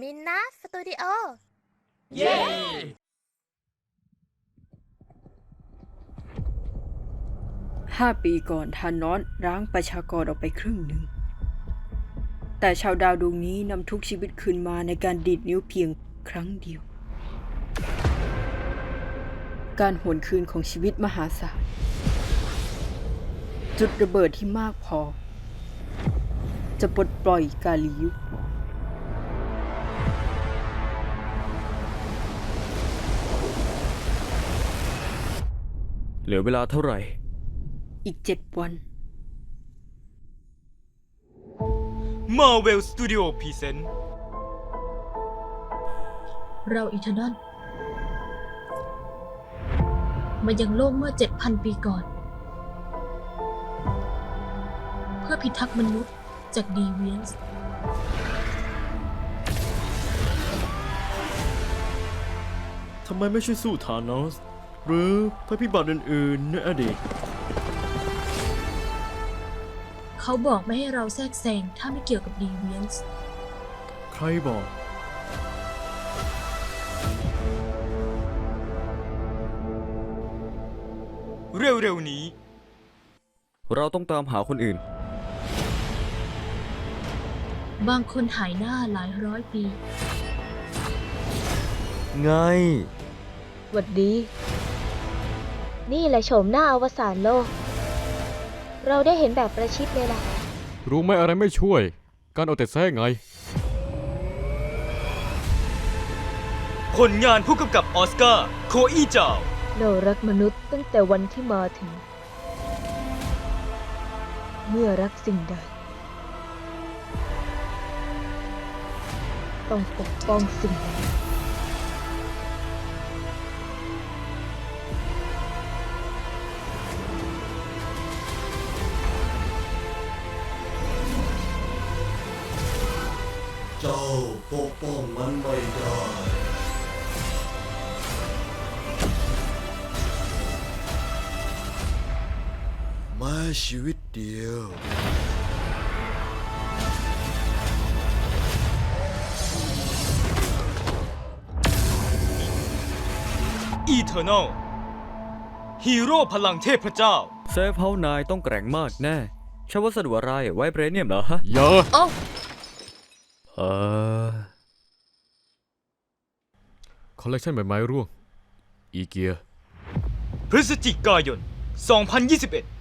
มินนะสตูดิโอ เย้ ห้าปีก่อนทานอสร้างประชากรออกไปครึ่งหนึ่ง แต่ชาวดาวดวงนี้นำทุกชีวิตคืนมาในการดีดนิ้วเพียงครั้งเดียว การหวนคืนของชีวิตมหาศาล จุดระเบิดที่มากพอ จะปลดปล่อยกาลียุค เหลือเวลาเท่าไหร่ อีกเจ็ดวัน Marvel Studio Present เราอีเทอร์นอลมายังโลกเมื่อ 7,000 ปีก่อน เพื่อพิทักษ์มนุษย์จากดีเวียนส์ทำไมไม่ช่วยสู้ธานอส หรือภัยพิบัติอื่นๆในอดีต เขาบอกไม่ให้เราแทรกแซงถ้าไม่เกี่ยวกับดีเวียนส์ใครบอก เร็วๆนี้ เราต้องตามหาคนอื่น บางคนหายหน้าหลายร้อยปี ไง หวัดดี นี่แหละโฉมหน้าอวสานโลก เราได้เห็นแบบประชิดเลยล่ะ รู้ไหมอะไรไม่ช่วย การเอาแต่แท้ไง ผลงานผู้กำกับออสการ์โคอี้จาวเรารักมนุษย์ตั้งแต่วันที่มาถึง เมื่อรักสิ่งใด ต้องปกป้องสิ่งนั้น เจ้าปกป้องมันไม่ได้แม้ชีวิตเดียว Eternal ฮีโร่พลังเทพเจ้า เซฟเฮานายต้องแกร่งมากแน่ ใช่วัสดุอะไรไวเบรเนียมเหรอฮะอย่าโอ้ เออคอลเลกชันใบไม้ร่วง อีเกีย พฤศจิกายน 2021